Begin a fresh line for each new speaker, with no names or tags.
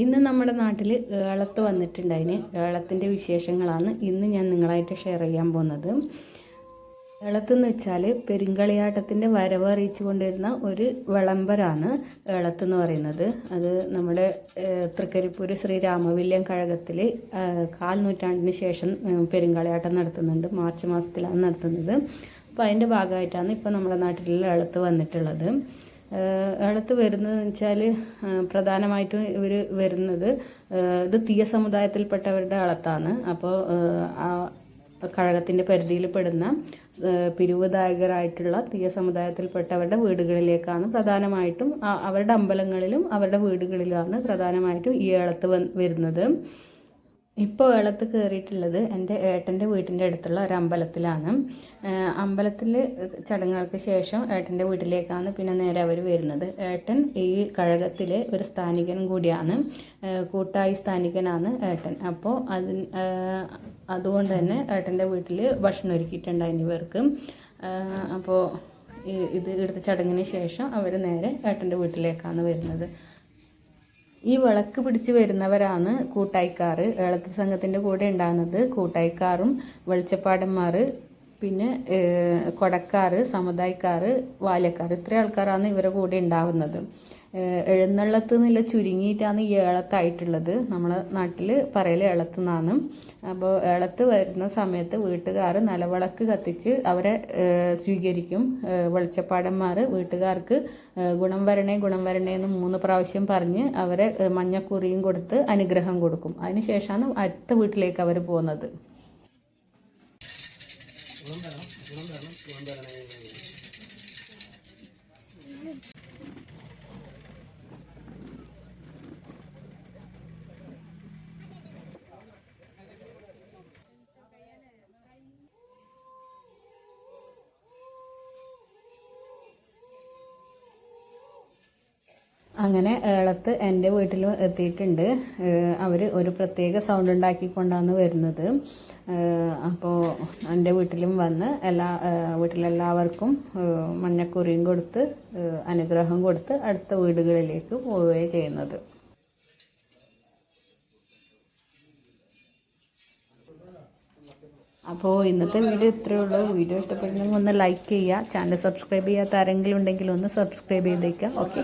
ഇന്ന് നമ്മുടെ നാട്ടിൽ ഏളത്ത് വന്നിട്ടുണ്ടായിന് ഏളത്തിന്റെ വിശേഷങ്ങളാണ് ഇന്ന് ഞാൻ നിങ്ങളായിട്ട് ഷെയർ ചെയ്യാൻ പോകുന്നത്. ഏളത്തെന്ന് വെച്ചാൽ പെരുങ്കളിയാട്ടത്തിന്റെ വരവ് അറിയിച്ചു കൊണ്ടിരുന്ന ഒരു വിളംബരമാണ് ഏളത്ത് എന്ന് പറയുന്നത്. അത് നമ്മുടെ തൃക്കരിപ്പൂര് തൃക്കരിപ്പൂർ ശ്രീ രാമവില്യം കഴകത്തിൽ കാൽ നൂറ്റാണ്ടിന് ശേഷം പെരുങ്കളിയാട്ടം നടത്തുന്നുണ്ട്. മാർച്ച് മാസത്തിലാണ് നടത്തുന്നത്. അപ്പോൾ അതിന്റെ ഭാഗമായിട്ടാണ് ഇപ്പോൾ നമ്മുടെ നാട്ടിലുള്ള ഏളത്ത് വന്നിട്ടുള്ളത്. ഏഹ് വരുന്നതെന്ന് വരുന്നത് വെച്ചാൽ പ്രധാനമായിട്ടും ഇവർ വരുന്നത് ഇത് തീയ സമുദായത്തിൽപ്പെട്ടവരുടെ അളത്താണ് അപ്പോൾ ആ കഴകത്തിന്റെ പരിധിയിൽ പെടുന്ന പിരിവുദായകരായിട്ടുള്ള തീയ സമുദായത്തിൽപ്പെട്ടവരുടെ വീടുകളിലേക്കാണ് പ്രധാനമായിട്ടും അവരുടെ അമ്പലങ്ങളിലും അവരുടെ വീടുകളിലുമാണ് പ്രധാനമായിട്ടും ഈ അളത്ത് വരുന്നത്. ഇപ്പോൾ ഏളത്ത് കയറിയിട്ടുള്ളത് എന്റെ ഏട്ടന്റെ വീട്ടിന്റെ അടുത്തുള്ള ഒരു അമ്പലത്തിലാണ്. അമ്പലത്തിൽ ചടങ്ങുകൾക്ക് ശേഷം ഏട്ടന്റെ വീട്ടിലേക്കാണ് പിന്നെ നേരെ അവർ വരുന്നത്. ഏട്ടൻ ഈ കഴകത്തിലെ ഒരു സ്ഥാനികൻ കൂടിയാണ്. കൂട്ടായി സ്ഥാനികനാണ് ഏട്ടൻ. അപ്പോൾ അതിന് അതുകൊണ്ട് തന്നെ ഏട്ടന്റെ വീട്ടിൽ ഭക്ഷണം ഒരുക്കിയിട്ടുണ്ടായിരുന്നു ഇവർക്ക് പേർക്ക്. അപ്പോൾ ഇത് ഇവിടുത്തെ ചടങ്ങിന് ശേഷം അവർ നേരെ ഏട്ടന്റെ വീട്ടിലേക്കാണ് വരുന്നത്. ഈ വിളക്ക് പിടിച്ച് വരുന്നവരാണ് കൂട്ടായിക്കാർ ഏളത്ത് സംഘത്തിന്റെ കൂടെ ഉണ്ടാകുന്നത് കൂട്ടായിക്കാറും വെളിച്ചപ്പാടന്മാർ പിന്നെ കൊടക്കാർ സമുദായക്കാർ വാല്യക്കാർ ഇത്രയും ആൾക്കാരാണ് ഇവരുടെ കൂടെ ഉണ്ടാവുന്നത്. എഴുന്നള്ളത്ത് എന്നുള്ള ചുരുങ്ങിയിട്ടാണ് ഈ ഏളത്തായിട്ടുള്ളത്. നമ്മളെ നാട്ടിൽ പറയൽ ഏളത്ത് നിന്നാണ് അപ്പോൾ ഏളത്ത് വരുന്ന സമയത്ത് വീട്ടുകാർ നിലവിളക്ക് കത്തിച്ച് അവരെ സ്വീകരിക്കും. വെളിച്ചപ്പാടന്മാർ വീട്ടുകാർക്ക് ഗുണം വരണേ ഗുണം വരണേ എന്ന് മൂന്ന് പ്രാവശ്യം പറഞ്ഞ് അവരെ മഞ്ഞക്കുറിയും കൊടുത്ത് അനുഗ്രഹം കൊടുക്കും. അതിനുശേഷമാണ് അടുത്ത വീട്ടിലേക്ക് അവർ പോകുന്നത് അങ്ങനെ ഏളത്ത് എന്റെ വീട്ടിൽ എത്തിയിട്ടുണ്ട്. അവർ ഒരു പ്രത്യേക സൗണ്ട് ഉണ്ടാക്കിക്കൊണ്ടാണ് വരുന്നത്. അപ്പോൾ എന്റെ വീട്ടിലും വന്ന് എല്ലാ വീട്ടിലെല്ലാവർക്കും മഞ്ഞക്കുറിയും കൊടുത്ത് അനുഗ്രഹം കൊടുത്ത് അടുത്ത വീടുകളിലേക്ക് പോവുകയാണ് ചെയ്യുന്നത്. അപ്പോൾ ഇന്നത്തെ വീഡിയോ ഇത്രയേ ഉള്ളൂ. വീഡിയോ ഇഷ്ടപ്പെടുന്നെങ്കിൽ ഒന്ന് ലൈക്ക് ചെയ്യുക. ചാനൽ സബ്സ്ക്രൈബ് ചെയ്യാത്ത ആരെങ്കിലും ഉണ്ടെങ്കിൽ ഒന്ന് സബ്സ്ക്രൈബ് ചെയ്തേക്കുക. ഓക്കെ